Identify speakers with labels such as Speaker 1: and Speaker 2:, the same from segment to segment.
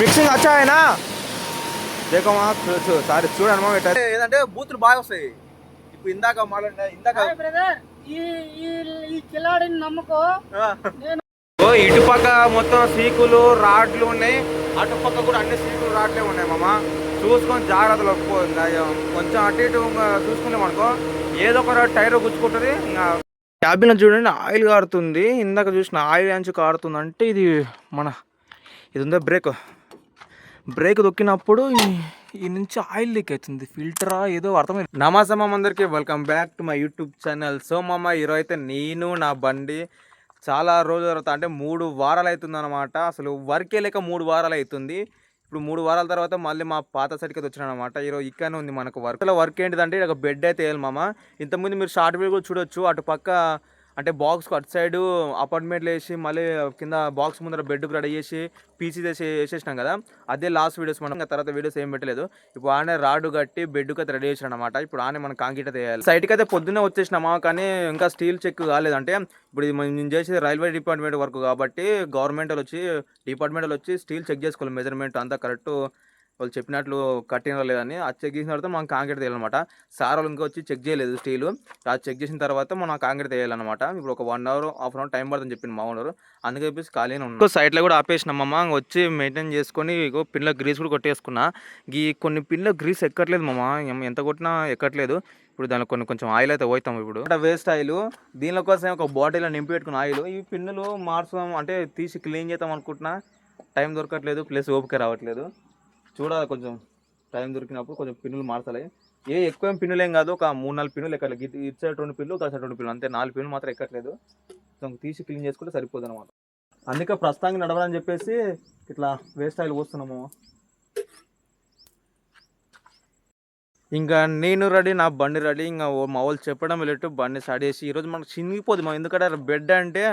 Speaker 1: Mixing వచ్చా ఆయన? దేకమా sorry చూడండి మా ఇట్లా
Speaker 2: ఏంటంటే బూతులు బాగా వస్తాయి. ఇప్పుడు ఇందాక మాట్లాడిన ఇందాక
Speaker 3: హాయ్ బ్రదర్ ఈ ఈ ఈ కిలాడిని నమ్ముకో.
Speaker 2: ఆ,
Speaker 1: ఓ ఇటు పక్క మొత్తం సీకులు రాడ్లు ఉన్నాయి. అటు పక్క కూడా అన్ని సీకులు రాడ్లే ఉన్నాయి మామ. చూసుకొని జాగ్రత్తలు కొంచెం అటు ఇటు చూసుకున్నాం అనుకో. ఏదో ఒక టైర్ గుచ్చుకుంటుంది ఇంకా క్యాబిన్ చూడండి ఆయిల్ కారుతుంది. ఇందాక చూసిన ఆయిల్ అంచు కారుతుంది. అంటే ఇది మన ఇది ఉందా బ్రేక్? బ్రేక్ దొక్కినప్పుడు ఈ- నుంచి ఆయిల్ లీక్ అవుతుంది. ఫిల్టరా ఏదో అర్థమైంది. నమస్తే అందరికీ welcome back to my YouTube channel. So మామ ఈరోజు అయితే నేను నా బండి చాలా రోజుల తర్వాత అంటే మూడు వారాలు అవుతుంది అనమాట అసలు వర్కే లేక మూడు వారాలు అవుతుంది. ఇప్పుడు మూడు వారాల తర్వాత మళ్ళీ మా పాత సైడ్కి వచ్చిన అనమాట ఈరోజు ఇక్కడనే ఉంది మనకు వర్క్. వర్క్ ఏంటిదంటే ఒక బెడ్ అయితే వేయాలి మామ. ఇంతకుముందు మీరు షార్ట్ వీడియో కూడా చూడొచ్చు. అటు పక్క అంటే బాక్స్ అటు సైడ్ అపార్ట్మెంట్లు వేసి మళ్ళీ కింద బాక్స్ ముందర బెడ్ రెడీ చేసి పీసీ చేసి వేసేసినాం కదా అదే లాస్ట్ వీడియోస్ మనం తర్వాత వీడియోస్ ఏం పెట్టలేదు. ఇప్పుడు ఆనే రాడు కట్టి బెడ్కి అయితే రెడీ చేసాడు అనమాట ఇప్పుడు ఆనే మనం కాంక్రీట్ అయితే సైట్కి అయితే పొద్దున్నే వచ్చేసినామా కానీ ఇంకా స్టీల్ చెక్ కాలేదంటే ఇప్పుడు ఇది నేను చేసేది రైల్వే డిపార్ట్మెంట్ వర్క్ కాబట్టి గవర్నమెంట్ వచ్చి డిపార్ట్మెంట్ వచ్చి స్టీల్ చెక్ చేసుకోవాలి మెజర్మెంట్ అంతా కరెక్ట్ వాళ్ళు చెప్పినట్లు కట్టిన లేదని అది చెక్ చేసిన తర్వాత మనం కాంక్రీట్ వేయాలన్నమాట సార్ వాళ్ళు ఇంకా వచ్చి చెక్ చేయలేదు స్టీల్. అది చెక్ చేసిన తర్వాత మనం కాంక్రీట్ వేయాలన్నమాట ఇప్పుడు ఒక one hour half an hour time పడుతుంది చెప్పింది మా ఓనర్. అందుకే చెప్పేసి ఖాళీనే ఉన్నాం ఇంకో సైడ్లో కూడా ఆపేసినామమ్మ వచ్చి మెయింటైన్ చేసుకొని పిల్ల గ్రీస్ కూడా కొట్టేసుకున్నా. ఈ కొన్ని పిల్ల గ్రీస్ ఎక్కట్లేదు మామ. ఎం- ఎంత కొట్టినా ఎక్కట్లేదు. ఇప్పుడు దానిలో కొన్ని కొంచెం ఆయిల్ అయితే పోతాం ఇప్పుడు. Waste oil. దీనిలో కోసం ఒక బాటిల్ నింపి పెట్టుకున్న ఆయిల్. ఈ పిన్నులు మార్చుదాం అంటే తీసి క్లీన్ చేద్దాం అనుకుంటున్నా. టైం దొరకట్లేదు ప్లస్ ఓపిక రావట్లేదు. చూడాలి కొంచెం టైం దొరికినప్పుడు కొంచెం పిన్నులు మార్చాలి ఏ ఎక్కువ పిన్నులు ఏం కాదు ఒక మూడు నాలుగు పిన్నులు ఎక్కడ ఇటు సైడ్ రెండు పిన్నులు ఇటు సైడ్ రెండు పిన్నులు. అంతే నాలుగు పిన్నులు మాత్రం ఎక్కట్లేదు. కొంచెం తీసి క్లీన్ చేసుకుంటే సరిపోదు అనమాట అందుకే ప్రస్తుతానికి నడవాలని చెప్పేసి ఇట్లా వేస్ట్ ఆయిల్ పోస్తున్నాము. ఇంకా నేను రెడీ నా బండి రెడీ. ఇంకా మా వాళ్ళు చెప్పడం వెళ్ళట్టు బండి స్టార్ట్ చేసి. ఈరోజు మనకు చినిగిపోదు మా ఎందుకంటే బెడ్ అంటే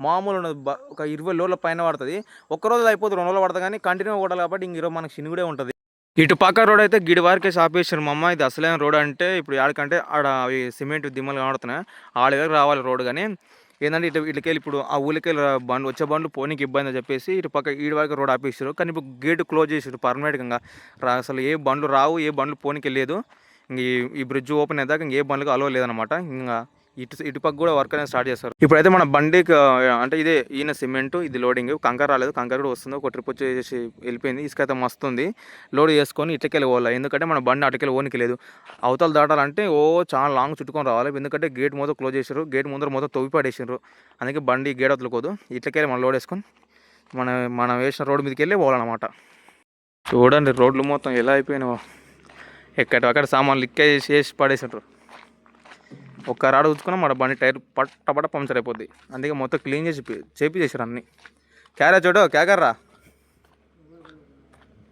Speaker 1: మామూలు ఒక ఇరవై లోడ్ల పైన పడుతుంది. ఒక్క రోజు అయిపోతుంది రెండు రోజులు పడుతుంది కానీ కంటిన్యూ కొట్టాలి కాబట్టి ఇంక ఈరోజు మనకి కూడా ఉంటుంది. ఇటు పక్క రోడ్ అయితే గిడి వారికే ఆపేసారు మా అమ్మ. ఇది అసలైన రోడ్ అంటే ఇప్పుడు ఆడకంటే ఆడ అవి సిమెంట్ దిమ్మలు కనబడుతున్నాయి. ఆడ దగ్గర రావాలి రోడ్ కానీ. ఏంటంటే ఇటు ఇటుకెళ్ళి ఇప్పుడు ఆ ఊళ్ళకెళ్ళి బండ్లు వచ్చే బండ్లు పోనీకి ఇబ్బంది అని చెప్పేసి ఇటు పక్క ఈడు వరకు రోడ్ ఆపేసారు కానీ ఇప్పుడు గేట్ క్లోజ్ చేసారు పర్మనెంట్గా. రా అసలు ఏ బండ్లు రావు ఏ బండ్లు పోనీకి వెళ్ళలేదు. ఇంక ఈ- బ్రిడ్జ్ ఓపెన్ అయ్యాక ఇంక ఏ బండ్లకు అలవ లేదనమాట. ఇంకా ఇటు ఇటు పక్క కూడా వర్క్ అనేది స్టార్ట్ చేస్తారు. ఇప్పుడైతే మన బండికి అంటే ఇదే ఈయన సిమెంట్ ఇది లోడింగ్ కంకర రాలేదు కంకర కూడా వస్తుంది. ఒక ట్రిప్ వచ్చేసి వెళ్ళిపోయింది. ఇసుక అయితే మస్తు ఉంది. లోడ్ చేసుకొని ఇటుకెళ్ళి పోవాలి. ఎందుకంటే మన బండి అటుకెళ్ళి ఓనికి లేదు. అవతల దాటాలంటే ఓ చాలా లాంగ్ చుట్టుకొని రావాలి. ఎందుకంటే గేట్ మొత్తం క్లోజ్ చేశారు గేట్ ముందర మొత్తం తవ్వి పడేసారు అందుకే బండి గేట్ వదులుకోదు. ఇట్లకెళ్ళి మనం లోడ్ వేసుకొని మన మనం వేసిన రోడ్డు మీదకి వెళ్ళి పోవాలన్నమాట. చూడండి రోడ్లు మొత్తం ఎలా అయిపోయినావో ఎక్కడ అక్కడ సామాన్లు లిక్కేసి చేసి వేసి పడేసారు ఒక్క రాడు ఉంచుకున్నా మన బండి టైర్ పట్ట పట్ట పంచర్ అయిపోద్ది. అందుకే మొత్తం క్లీన్ చేసి చేపి చేసారు అన్నీ. క్యారా చూడో క్యాకర్రా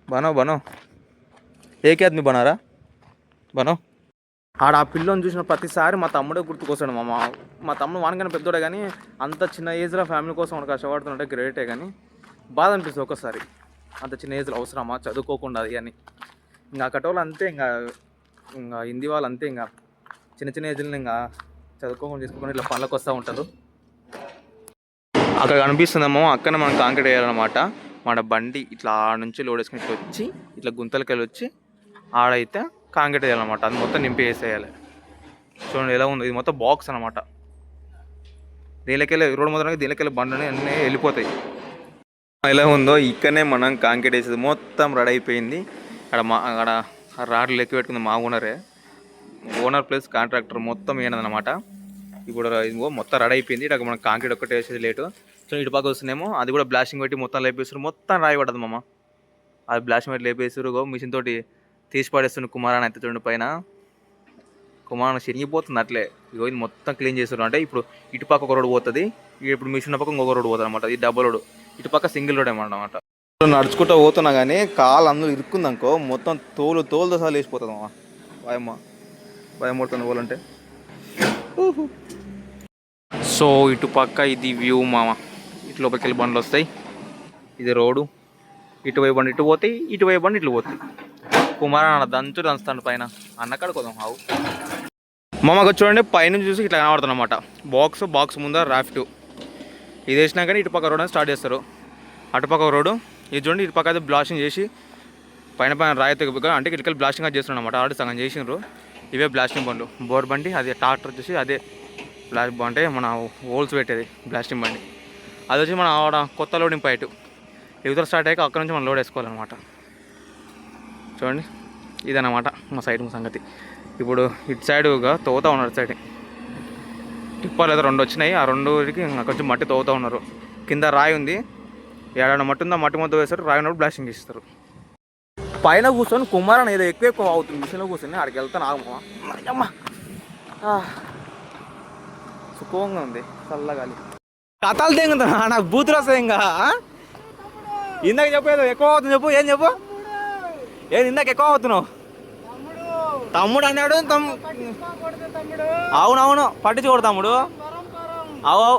Speaker 1: బనో బనో. ఏకే ఆద్మీ బనారా? బనో. ఆడ ఆ పిల్లని చూసిన ప్రతిసారి మా తమ్ముడే గుర్తుకొస్తాడు మా మా మా తమ్ముడు వానికన్నా పెద్దోడే కానీ అంత చిన్న ఏజ్లో ఫ్యామిలీ కోసం వాడు కష్టపడుతుంటే గ్రేటే కానీ బాధ అనిపిస్తుంది ఒక్కసారి. అంత చిన్న ఏజ్లో అవసరమా? చదువుకోకుండా అది అని. ఇంకా అక్కడ వాళ్ళు అంతే ఇంకా ఇంకా హిందీ వాళ్ళు అంతే ఇంకా. చిన్న చిన్న ఏజ్లో ఇంకా చదువుకోకుండా చేసుకోకుండా ఇట్లా పనులకు వస్తూ ఉంటారు అక్కడ కనిపిస్తుందేమో అక్కడ మనం కాంక్రీట్ వేయాలన్నమాట. మన బండి ఇట్లా ఆడ నుంచి లోడ్ వేసుకుని ఇట్లా వచ్చి ఇట్లా గుంతలకి వెళ్ళి వచ్చి ఆడైతే కాంక్రీట్ వేయాలన్నమాట. అది మొత్తం నింపి వేసేయాలి చూడండి ఎలా ఉంది. ఇది మొత్తం బాక్స్ అనమాట దీనికెళ్ళి రోడ్డు మొత్తం దీనికెళ్ళి బండ్లు అన్నీ వెళ్ళిపోతాయి. ఎలా ఉందో ఇక్కడనే మనం కాంక్రీట్ వేసేది మొత్తం రెడీ అయిపోయింది. అక్కడ మా అక్కడ రాడ్లు లెక్క పెట్టుకుంది మా ఓనరే. ఓనర్ ప్లస్ కాంట్రాక్టర్ మొత్తం ఏనదనమాట ఇప్పుడు ఇదిగో మొత్తం రెడీ అయిపోయింది. ఇక్కడ మనం కాంక్రీట్ ఒక్కటే వేసేది లేటు. సో ఇటు పక్క వస్తున్నామో. అది కూడా బ్లాస్టింగ్ పెట్టి మొత్తం లేపేస్తారు మొత్తం రాయి పడదు మామ. అది బ్లాస్టింగ్ పెట్టి లేపేస్తారు మిషన్ తోటి తీసి పడేస్తుంది కుమారాన్ని అయితే చూడండి పైన. కుమారాన్ని చిరిగిపోతుంది అట్లే. ఇగో ఇది మొత్తం క్లీన్ చేస్తారు అంటే ఇప్పుడు ఇటు పక్క ఒక రోడ్డు పోతుంది. ఇప్పుడు మిషన్ పక్క ఇంకొక రోడ్డు పోతుంది అనమాట ఇది డబల్ రోడ్. ఇటు పక్క సింగిల్ రోడ్ అనమాట నడుచుకుంటూ పోతున్నా కానీ కాలు అందులో ఇరుక్కుందనుకో మొత్తం తోలు తోలు దశలు వేసిపోతుంది మామ. భయమ్మ భయం పడుతుంది పోలంటే సో ఇటు పక్క ఇది వ్యూ మామ. ఇటు లోపలికి వెళ్ళి బండ్లు వస్తాయి. ఇది రోడ్డు. ఇటువైపు బండి ఇటు పోతాయి ఇటువైపు బండి ఇట్లు పోతాయి. కుమార్ అన్న దంచు దంచుతాడు పైన. అన్నకాడ కొదాం హావు మామకు చూడండి పైన చూసి ఇట్లా కనబడుతుంది అనమాట బాక్స్ బాక్స్ ముందర రాఫ్ట్. ఇది వేసినాకనే ఇటు పక్క రోడ్ అని స్టార్ట్ చేస్తారు. అటుపక్క రోడ్డు. ఇది చూడండి ఇటు పక్క అయితే బ్లాస్టింగ్ చేసి పైన పైన రాయి అంటే ఇటుకలు బ్లాస్టింగ్ అది చేస్తున్నాం అనమాట ఆల్రెడీ సగం చేసిండ్రు. ఇవే బ్లాస్టింగ్ బండ్లు. బోర్ బండి అది ట్రాక్టర్ వచ్చేసి అదే బ్లాస్ట్ అంటే మన హోల్స్ పెట్టేది బ్లాస్టింగ్ బండి. అది వచ్చి మన ఆడ కొత్త లోడింగ్ పైటు యువతలు స్టార్ట్ అయ్యాక అక్కడ నుంచి మనం లోడ్ వేసుకోవాలన్నమాట. చూడండి ఇదన్నమాట మా సైడ్ సంగతి. ఇప్పుడు ఇటు సైడ్గా తోతా ఉన్నారు ఇటు సైడ్ టిప్పాలు ఏదో రెండు వచ్చినాయి. ఆ రెండుకి కొంచెం మట్టి తోగుతూ ఉన్నారు. కింద రాయి ఉంది. ఏడాడ మట్టి ఉందా? మట్టి మొత్తం వేస్తారు. రాయి ఉన్నప్పుడు బ్లాస్టింగ్ ఇస్తారు పైన కూర్చొని కుమారన్ ఏదో ఎక్కువ ఎక్కువ అవుతుంది మిషన్లో కూర్చొని అక్కడికి వెళ్తాను ఆగమ్మ సుఖంగా ఉంది చల్లగాలి కథలు తెంగుతా నాకు బూతులు వస్తాయి ఇంకా ఇందాక చెప్పేది ఎక్కువ అవుతుంది చెప్పు ఏం చెప్పు? ఏది ఇందాక ఎక్కువ అవుతున్నావు?
Speaker 3: తమ్ముడు
Speaker 1: అన్నాడు
Speaker 3: తమ్ముడు
Speaker 1: అవునవును పట్టించుకోడు తమ్ముడు. అవు అవు.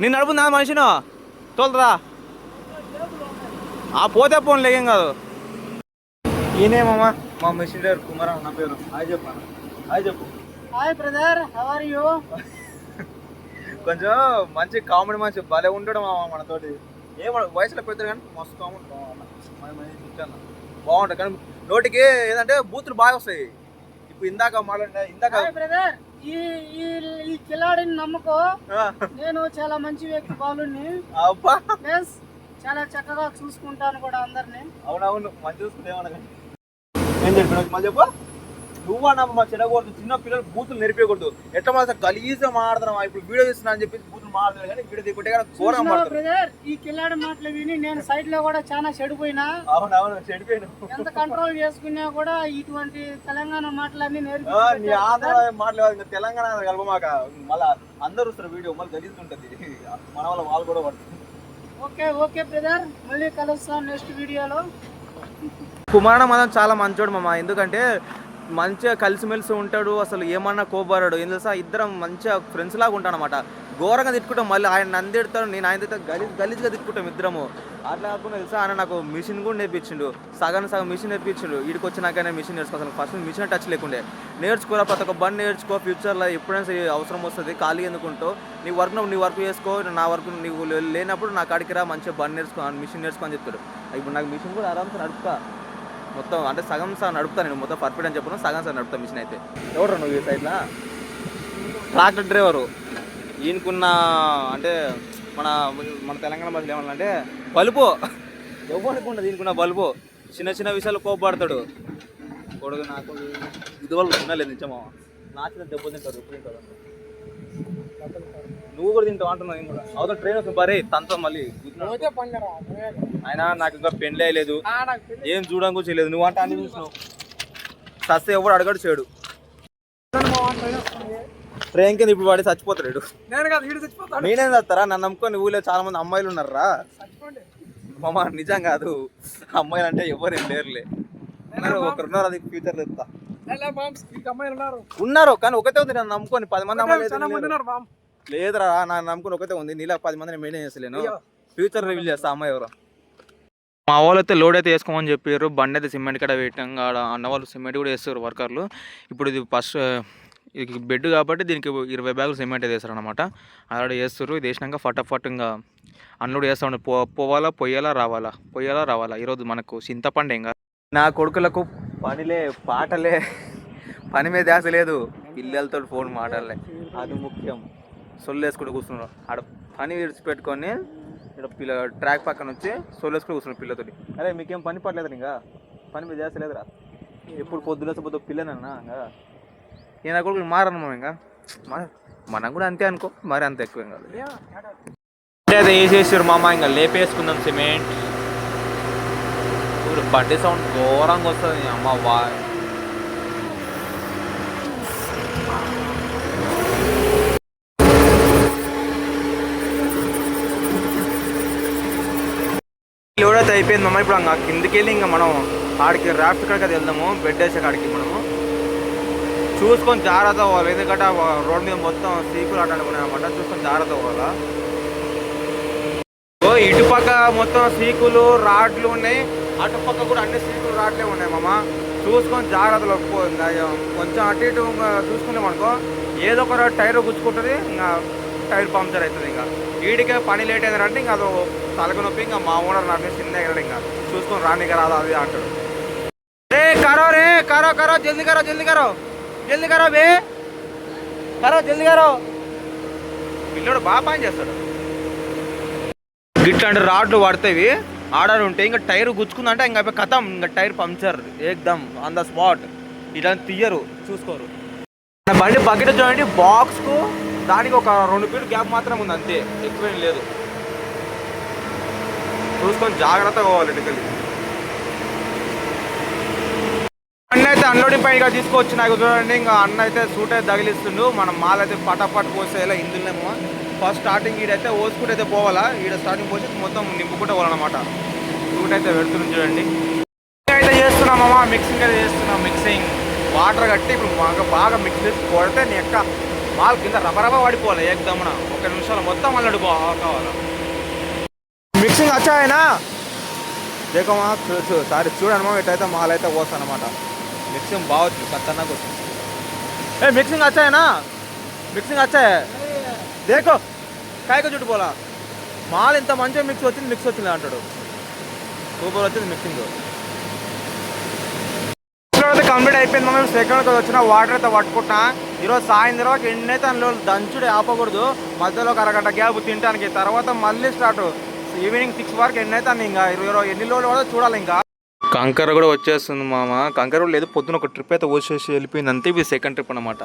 Speaker 1: నేను నడుపుందా మనిషిను? తోలుతుందా? ఆ పోతే ఫోన్ లేకేం కాదు. ఈయనేమమ్మా
Speaker 2: మా మెషిన్ డ్రైవర్ కుమార్ నా పేరు. హాయ్ చెప్పాను హాయ్ చెప్పు.
Speaker 3: Hi brother how are you
Speaker 2: కొంచెం మంచి కామెడీ మంచి భలే ఉంటాడు మామ మనతోటి. ఏమో వయసులో పెద్దరు కానీ మస్తు కామెడీ బాగుంటుంది. కానీ నోటికి ఏంటంటే బూతులు బాగా వస్తాయి. ఇప్పుడు ఇందాక మాట్లాడిన ఇందాక
Speaker 3: హాయ్ బ్రదర్ ఈ ఈ ఈ కిలాడిని నమ్ముకో. నేను చాలా మంచి వ్యక్తి బాలుని
Speaker 2: అబ్బా.
Speaker 3: చాలా చక్కగా చూసుకుంటాను కూడా అందరిని.
Speaker 2: అవునవును మంచి చూసుకుంటే. ఏం చెప్పిన మళ్ళీ చెప్పు. నువ్వు అన్న మా చెడకూడదు చిన్న పిల్లలు బూతులు నేర్పించకూడదు ఎట్లా మన గలీజ్గా మాట్లాడుతున్నాం ఇప్పుడు వీడియో తీస్తున్నా అని చెప్పి బూతులు మాట్లాడలేదు కానీ వీడియో దిగుంటే కానీ
Speaker 3: బ్రదర్ ఈ కిలాడి మాటలు విని నేను సైడ్లో కూడా చాలా చెడిపోయినా.
Speaker 2: అవునవును చెడిపోయాను
Speaker 3: ఎంత కంట్రోల్ చేసుకున్నా కూడా ఇటువంటి తెలంగాణ మాటలన్నీ
Speaker 2: ఆ, నీ ఆంధ్ర
Speaker 3: నేర్పి
Speaker 2: మాట్లాడదు ఇంకా తెలంగాణ కలపమాక. మళ్ళా అందరూ వస్తారు వీడియో మళ్ళీ గలీజ్గా ఉంటుంది. మన వల్ల వాళ్ళు కూడా పడుతుంది
Speaker 3: ఓకే ఓకే బ్రదర్ మళ్ళీ కలుస్తాం నెక్స్ట్ వీడియోలో
Speaker 1: కుమారణ మాత్రం చాలా మంచోడు మామ. ఎందుకంటే మంచిగా కలిసిమెలిసి ఉంటాడు అసలు ఏమన్నా కోబారాడు ఏం తెలుసా? ఇద్దరం మంచిగా ఫ్రెండ్స్ లాగా ఉంటాం అనమాట ఘోరంగా తిట్టుకుంటాం. మళ్ళీ ఆయన నన్ను తిడతాడు నేను ఆయన తిట్టా గలీజ్ గలీజ్గా తిట్టుకుంటాం ఇద్దరము. అట్లా కాకుండా తెలుసా ఆయన నాకు మిషన్ కూడా నేర్పించిండు. సగం సగం మిషన్ నేర్పించిండు. వీడికి వచ్చినాకనే మిషన్ నేర్చుకోవాలి ఫస్ట్ మిషన్ టచ్ లేకుండే. నేర్చుకోరా ప్రతి ఒక్క బండి నేర్చుకో ఫ్యూచర్లో ఎప్పుడైనా సరే అవసరం వస్తుంది ఖాళీ ఎందుకుంటో నీ వర్క్ నీ వర్క్ చేసుకో నా వర్క్ నీకు లేనప్పుడు నా కాడికి రా మంచిగా బండి నేర్చుకో మిషన్ నేర్చుకో అని చెప్తాడు ఇప్పుడు నాకు మిషన్ కూడా ఆరామ్స్ నడుపుతా. మొత్తం అంటే సగం సార్ నడుపుతా నేను మొత్తం పర్ఫెక్ట్ అని చెప్పను సగం సార్ నడుపుతా మిషన్ అయితే. ఎవరు నువ్వు ఈ సైడ్లో? Tractor driver. ఈయనకున్న అంటే మన మన తెలంగాణ భాషలో ఏమన్నా బలుపు ఎవరికి ఉండదు ఈయనకున్న బలుపు చిన్న చిన్న విషయాలు కోపడతాడు కొడుకు నాకు ఇది వాళ్ళు తినలేదు నిజమా నా చిన్న దెబ్బ తింటారు ఎప్పుడు తింటారు నువ్వు కూడా తింటావు అంటున్నావు నేను కూడా. అవతల ట్రైన్ వస్తుంది. బరే తంతం మళ్ళీ. ఆయన నాకు ఇంకా అయ్యలేదు ఏం చూడడం కూడా చేయలేదు. నువ్వు అంటే అన్ని చూసినావు. సస్తే ఎవడు అడగడు చేయడు. ట్రైన్ కింద ఇప్పుడు వాడి చచ్చిపోతాడు.
Speaker 3: నేను కాదు వీడు చచ్చిపోతాడు.
Speaker 1: నేనేం చేస్తారా? నన్ను నమ్ముకొని ఊళ్ళో చాలా మంది అమ్మాయిలు ఉన్నారా మామ నిజం కాదు. అమ్మాయిలు అంటే ఎవరు లేరులే. ఉన్నారు, ఒకరు ఉన్నారు అది ఫ్యూచర్ చెప్తా.
Speaker 3: అమ్మాయిలు ఉన్నారు.
Speaker 1: ఉన్నారు కానీ ఒకతే ఉంది నన్ను నమ్ముకొని. పది మంది అమ్మాయిలు అయితే
Speaker 3: చాలా మంది
Speaker 1: లేరు.
Speaker 3: ఉన్నారు మామ్.
Speaker 1: లేదురా నన్ను నమ్ముకొని ఒకతే ఉంది. నీలా పది మందిని మెయింటైన్ చేస్తలేను ఫ్యూచర్ రివీల్ చేస్తా అమ్మాయి ఎవరు. మా వాళ్ళు అయితే లోడ్ అయితే వేసుకోమని చెప్పారు బండి అయితే సిమెంట్ కూడా వేయటం ఆడ అన్న వాళ్ళు సిమెంట్ కూడా వేస్తారు వర్కర్లు. ఇప్పుడు ఇది ఫస్ట్ ఇది బెడ్ కాబట్టి దీనికి ఇరవై బ్యాగులు సిమెంట్ అయితే అనమాట అలా వేస్తారు ఇది వేసినాక ఫటాఫట్ ఇంకా అన్లోడ్ చేస్తా ఉండే పో పోవాలా పొయ్యాలా రావాలా? పొయ్యాలా రావాలా? ఈరోజు మనకు చింతపండు ఇంకా నా కొడుకులకు పనిలే పాటలే పని మీద ధ్యాస లేదు. పిల్లలతో ఫోన్ మాటలే అది ముఖ్యం. సొల్లు కూర్చున్నారు. ఆడ పని విడిచిపెట్టుకొని ఇక్కడ పిల్ల ట్రాక్ పక్కన వచ్చి సొల్లు కూర్చున్నారు పిల్లతోటి. అరే మీకేం పని పడలేదు ఇంకా? పని మీద చేస్తలేదురా ఎప్పుడు పొద్దున పొద్దు పిల్లనన్నా ఇంకా? నేను కొడుకులు మారను ఇంకా. మన- మనం కూడా అంతే అనుకో మరి అంత ఎక్కువ ఏం కాదు. అయితే వేసేసారు మామ? ఇంకా లేపేసుకుందాం సిమెంట్. ఇప్పుడు బండి సౌండ్ ఘోరంగా వస్తుంది అమ్మ వా లోడ్ అయితే అయిపోయింది మమ్మ ఇప్పుడు ఇంకా కిందికి వెళ్ళి ఇంకా మనం ఆడికి రాఫ్ట్ కాడికి అది వెళ్దాము బెడ్ వేసే కాడికి మనము. చూసుకొని జాగ్రత్త పోవాలి ఎందుకంటే రోడ్ మీద మొత్తం సీకులు ఆట అనమాట చూసుకొని జాగ్రత్త పోవాలా ఓ ఇటుపక్క మొత్తం సీకులు రాడ్లు ఉన్నాయి. అటుపక్క కూడా అన్ని సీకులు రాడ్లే ఉన్నాయి మామ. చూసుకొని జాగ్రత్తలు ఒప్పుకోండి కొంచెం అటు ఇటు చూసుకున్నాం అనుకో ఏదో ఒక టైర్ గుచ్చుకుంటుంది ఇంకా టైర్ పంక్చర్ అవుతుంది ఇంకా. వీడికే పని లేట్ అయిందంటే ఇంకా అదో తలకనొప్పి ఇంకా మా ఓనర్ నాకు చిన్న ఎగరడు ఇంకా. చూసుకొని రానిక రాదా అది అంటాడు. రే కరో రే కరో కరో జల్ది కరో జల్ది కరో. జల్దీ కరో బే. కరో జల్దీ కరో. పిల్లడు బాగా పని చేస్తాడు. ఇట్లాంటి రాడ్లు పడతాయి ఆర్డర్ ఉంటే ఇంకా టైర్ గుచ్చుకుందంటే ఇంకా కథం ఇంకా టైర్ పంక్చర్ ఏకదమ్ ఆన్ ద స్పాట్ ఇలాంటి తీయరు చూసుకోరు. బండి బకెట్ చూడండి బాక్స్కు దానికి ఒక రెండు ఫీట్ గ్యాప్ మాత్రం ఉంది అంతే. ఎక్కువేం లేదు. చూసుకొని జాగ్రత్తగా పోవాలి ఇటుకలి అన్న అయితే అన్లోడింగ్ పైగా తీసుకొచ్చి నాకు చూడండి. ఇంకా అన్న అయితే సూట్ అయితే తగిలిస్తుండు. మనం మాల్ అయితే పటాపట్ పోసేలా ఇందులేమో. ఫస్ట్ స్టార్టింగ్ ఈడైతే ఓసుకుంటే అయితే పోవాలా? ఈడ స్టార్టింగ్ పోసి మొత్తం నింపుకుంటే పోవాలన్నమాట. సూట్ అయితే పెడుతున్నాం చూడండి. అయితే చేస్తున్నామమ్మా మిక్సింగ్ అయితే చేస్తున్నాం. మిక్సింగ్ వాటర్ కట్టి ఇప్పుడు బాగా బాగా మిక్స్ చేసి కొడితే నీ యొక్క మాల్ కింద రబరబ పడిపోవాలి ఏకదమ్మున ఒక నిమిషాలు మొత్తం అల్లడి కావాలా? మిక్సింగ్ వచ్చాయనా? దేకమా? సారి చూడనమ్మా ఇటైతే మాల్ అయితే పోస్తాను అనమాట మిక్సింగ్ బాగుంది ఖతర్నాక్ వస్తుంది ఏ మిక్సింగ్ వచ్చాయనా మిక్సింగ్ వచ్చాయి దేకో కాయక చుట్టు పోలా మాల్ ఇంత మంచిగా మిక్స్ వచ్చింది మిక్స్ వచ్చింది అంటాడు సూపర్ వచ్చింది మిక్సింగ్ అయితే కంప్లీట్ అయిపోయింది మనం సెకండ్ వచ్చిన వాటర్ అయితే పట్టుకుంటా ఈరోజు సాయంత్రం ఎన్నైతే అందులో దంచుడు ఆపకూడదు. మధ్యలో ఒక అరగంట గ్యాప్ తినడానికి తర్వాత మళ్ళీ స్టార్ట్ ఈవినింగ్ సిక్స్ వరకు ఎన్నైతే అని ఇంకా ఇరవై ఇరవై ఎన్ని రోజులు కూడా చూడాలి ఇంకా. కంకర కూడా వచ్చేస్తుంది మామ. కంకర కూడా లేదు పొద్దున ఒక ట్రిప్ అయితే వచ్చేసి వెళ్ళిపోయింది. అంతే ఇది సెకండ్ ట్రిప్ అనమాట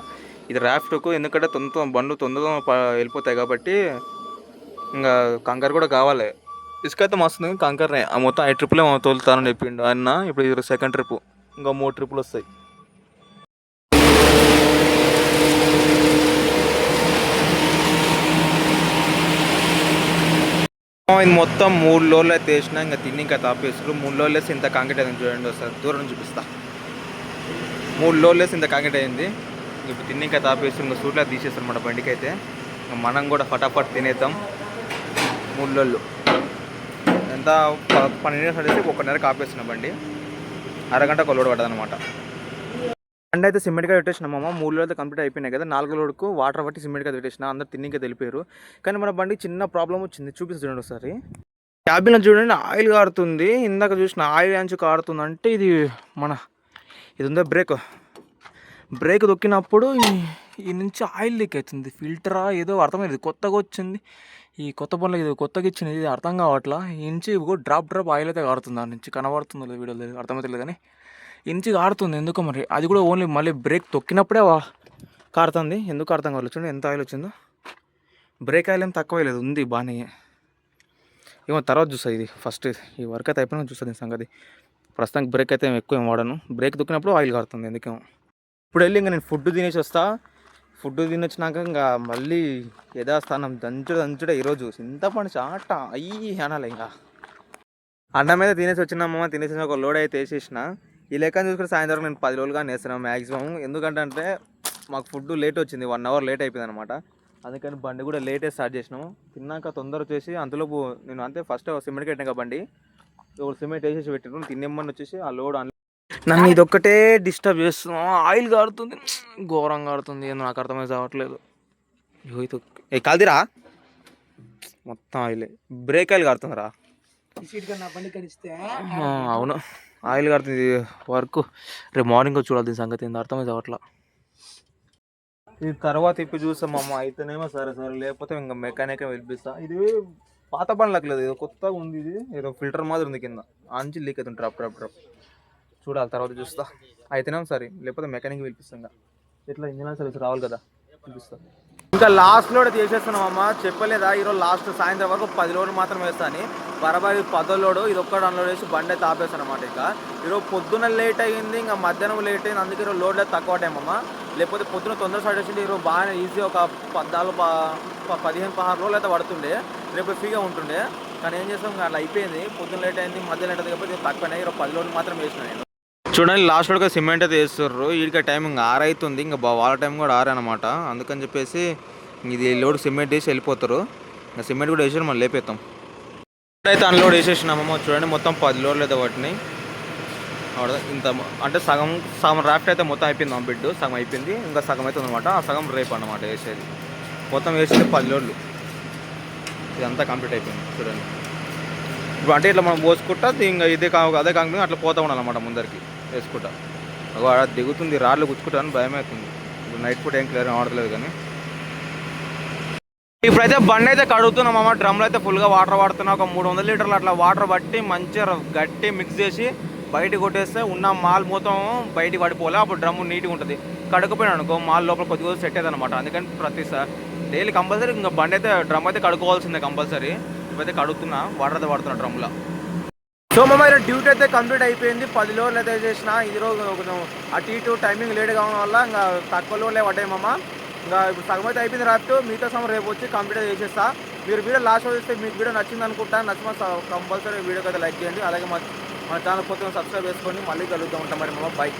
Speaker 1: ఇది రాఫ్ట్కు ఎందుకంటే తొందర బండ్లు తొందరగా వెళ్ళిపోతాయి కాబట్టి ఇంకా కంకర కూడా కావాలి. ఇసుక అయితే మస్తుంది కంకరనే. ఆ మొత్తం ఐదు ట్రిప్లే తోలుతానని చెప్పిండు అన్న. ఇప్పుడు ఇది సెకండ్ ట్రిప్ ఇంకా మూడు ట్రిప్పులు వస్తాయి. ఇది మొత్తం మూడు లోన్లు అయితే వేసినా ఇంకా తిని ఇంకా తాపేస్తారు మూడు లోన్లు వేసి ఇంత కాంక్రీట్ అయింది చూడండి ఒకసారి. దూరం చూపిస్తా. మూడు లోన్లు వేసి ఇంత కాంక్రీట్ అయింది. ఇప్పుడు తిని ఇంకా తాపేసి ఇంకా సూట్లో తీసేస్తారు మన బండికి అయితే మనం కూడా ఫటాఫట్ తినేద్దాం. మూడు లోళ్ళు ఎంత? పన్నెండు నిమిషాలు వేసి ఒకన్నర కాపేసిన బండి. అరగంట ఒక లోడ్ అండ్ అయితే బండి అయితే సిమెంట్గా పెట్టేసినామమ్మ మూడు రోజులు కంప్లీట్ అయిపోయినాయి కదా. నాలుగు లోడ్కు వాటర్ పట్టి సిమెంట్గా పెట్టేసిన. అందరు తిన్నికే తెలిపారు. కానీ మన బండి చిన్న ప్రాబ్లం వచ్చింది. చూపిస్తుంది చూడండి ఒకసారి. క్యాబిన్ చూడండి ఆయిల్ కారుతుంది. ఇందాక చూసిన ఆయిల్ యాంచు కారుతుంది అంటే ఇది మన ఇది ఉందా బ్రేక్? బ్రేక్ దొక్కినప్పుడు ఈ- నుంచి ఆయిల్ లీక్ అవుతుంది. ఫిల్టరా ఏదో అర్థమైంది. కొత్తగా వచ్చింది. ఈ కొత్త పనులు ఇది కొత్తగా ఇచ్చింది ఇది అర్థం కావట్లా. ఈ నుంచి డ్రాప్ డ్రాప్ ఆయిల్ అయితే కారుతుంది. దాని నుంచి కనబడుతుందో లేదు వీడియోలో అర్థమవుతలేదు కానీ. ఈ ఆడుతుంది. కారుతుంది ఎందుకో మరి? అది కూడా ఓన్లీ మళ్ళీ బ్రేక్ తొక్కినప్పుడే కారుతుంది. ఎందుకు అర్థం కావాలి చూడండి ఎంత ఆయిల్ వచ్చిందో. బ్రేక్ ఆయిల్ ఏం తక్కువ లేదు ఉంది బాగానే ఏమో తర్వాత చూస్తా ఇది. ఫస్ట్ ఈ వర్క్ అయితే అయిపోయినా చూస్తుంది సంగతి. ప్రస్తుతానికి బ్రేక్ అయితే ఎక్కువ ఏం వాడను. బ్రేక్ దొక్కినప్పుడు ఆయిల్ కారుతుంది. ఎందుకేమో. ఇప్పుడు వెళ్ళి ఇంకా నేను ఫుడ్ తినేసి వస్తా. ఫుడ్ తినొచ్చినాక ఇంకా మళ్ళీ యథాస్థానం దంచుడు దంచుడే ఈరోజు. చింతపండు చాట. అయ్యి అనాలి ఇంకా. అన్నం మీద తినేసి వచ్చినామా? తినేసి ఒక లోడ్ అయితే వేసేసిన. ఈ లెక్కన చూసుకుంటే సాయంత్రం నేను పది రోజులుగా నేస్తున్నాను మ్యాక్సిమం ఎందుకంటే మాకు ఫుడ్ లేట్ వచ్చింది. వన్ అవర్ లేట్ అయిపోయింది అనమాట అందుకని బండి కూడా లేటే స్టార్ట్ చేసినాము. తిన్నాక తొందర వచ్చేసి అంతలోపు నేను అంతే ఫస్ట్ సిమెంట్ కట్టినాక బండి. ఒక సిమెంట్ వేసేసి పెట్టినాను తినేమ్మని వచ్చేసి ఆ లోడ్ నన్ను ఇదొక్కటే డిస్టర్బ్ చేస్తున్నా. ఆయిల్ కారుతుంది ఘోరంగా కారుతుంది ఏందో నాకు అర్థమై కావట్లేదు. ఏ కాల్దిరా మొత్తం ఆయిలే. బ్రేక్ ఆయిల్ కారుతుందిరా అవును. ఆయిల్ కడుతుంది వర్క్. రేపు మార్నింగ్ చూడాలి దీని సంగతి ఏంది అర్థమైంది అవట్లా ఇది తర్వాత ఇప్పుడు చూస్తాం అమ్మ అయితేనేమో సరే సరే లేకపోతే ఇంకా మెకానిక్ పిలిపిస్తా. ఇది పాత బండ్లకు లేదు ఇది కొత్తగా ఉంది ఇది. ఏదో ఫిల్టర్ మాదిరి ఉంది కింద. అంచి లీక్ అవుతుంది డ్రాప్ డ్రాప్ డ్రాప్. చూడాలి తర్వాత చూస్తా. అయితేనేమో సరే లేకపోతే మెకానిక్ పిలిపిస్తాం ఇంకా. ఇట్లా ఇంజనీర్ సర్వీస్ రావాలి కదా పిలిపిస్తాను ఇంకా లాస్ట్ లోడ్ తీసేస్తున్నాం అమ్మ. చెప్పలేదా? ఈరోజు లాస్ట్ సాయంత్రం వరకు పది లోడ్ మాత్రం వేస్తాను. బరాబర్ పదో లోడు ఇది ఒక్కటి అన్లోడ్ చేసి బండి అయితే ఆపేస్తాను అనమాట ఇంకా. ఈరోజు పొద్దున్న లేట్ అయ్యింది ఇంకా మధ్యాహ్నం లేట్ అయింది అందుకే ఈరోజు లోడ్ తక్కువ టైం అమ్మ. లేకపోతే పొద్దున తొందర స్టార్ట్ చేసింది ఈరోజు బాగానే ఈజీ ఒక పద్నాలుగు పదిహేను పదహారు రోజులు అయితే పడుతుండే. రేపు ఫ్రీగా ఉంటుండే. కానీ ఏం చేస్తాం? ఇంకా అట్లా అయిపోయింది. పొద్దున్న లేట్ అయింది మధ్యాహ్నం లేట్ అయింది కాబట్టి తక్కువనే ఈరోజు పది లోడ్లు మాత్రం వేసిన నేను. చూడండి లాస్ట్ వరకు సిమెంట్ అయితే వేస్తుర్రు. వీడికి టైం ఇంకా ఆరైతుంది. ఇంకా వాళ్ళ టైం కూడా ఆరనమాట అందుకని చెప్పేసి ఇది లోడ్ సిమెంట్ వేసి వెళ్ళిపోతారు. ఇంకా సిమెంట్ కూడా వేసి మనం లేపేస్తాం అయితే అన్లోడ్ వేసేసినామో చూడండి మొత్తం పది లోడ్లు అయితే వాటిని ఇంత అంటే సగం సగం రాఫ్ట్ అయితే మొత్తం అయిపోయింది మా బిడ్డు సగం అయిపోయింది. ఇంకా సగం అయితే అనమాట ఆ సగం రేపు అనమాట వేసేది. మొత్తం వేసేది పది లోడ్లు. ఇదంతా కంప్లీట్ అయిపోయింది చూడండి. ఇప్పుడు అంటే ఇట్లా మనం పోసుకుంటా ఇంకా ఇదే కా అదే కాకుండా అట్లా పోతా ఉండాలన్నమాట ముందరికి. వేసుకుంటా. అగో ఆడ దిగుతుంది రాళ్ళు గుచ్చుకుంటాను భయం అవుతుంది ఇప్పుడు నైట్ పూట ఏం క్లియర్ ఆడలేదు కానీ. ఇప్పుడైతే బండి అయితే కడుగుతున్నాం అమ్మ. డ్రమ్లో అయితే ఫుల్గా వాటర్ వాడుతున్నా. ఒక మూడు వందల లీటర్లు అట్లా వాటర్ పట్టి మంచిగా గట్టి మిక్స్ చేసి బయట కొట్టేస్తే ఉన్న మాల్ మొత్తం బయటికి పడిపోలే. అప్పుడు డ్రమ్ నీట్గా ఉంటుంది. కడుకుపోయినా అనుకో మాల్ లోపల కొద్దిగా సెట్ అయ్యేది అనమాట అందుకని ప్రతిసారి డైలీ కంపల్సరీ ఇంకా బండి అయితే డ్రమ్ అయితే కడుక్కోవాల్సిందే కంపల్సరీ ఇప్పుడైతే కడుగుతున్నా వాటర్ అయితే వాడుతున్నా డ్రమ్లో. సో మా మరి డ్యూటీ అయితే కంప్లీట్ అయిపోయింది. పది లోడ్లు అయితే చేసిన. ఈరోజు రోజు కొంచెం అటు ఇటు టైమింగ్ లేట్ కావడం వల్ల ఇంకా తక్కువ లోడ్లే పడ్డాయి మామ. ఇంకా ఇప్పుడు సగం అయితే అయిపోయింది రాత్రి. మిగతా సమయం రేపు వచ్చి కంప్లీట్ చేసేస్తా. మీరు వీడియో లాస్ట్ చూస్తే మీకు వీడియో నచ్చింది అనుకుంటా. నచ్చిన కంపల్సరీ వీడియోకి అయితే లైక్ చేయండి. అలాగే మా మన ఛానల్ కొత్తగా సబ్స్క్రైబ్ చేసుకొని మళ్ళీ కలుగుతూ ఉంటాం మరి మామ. బైక్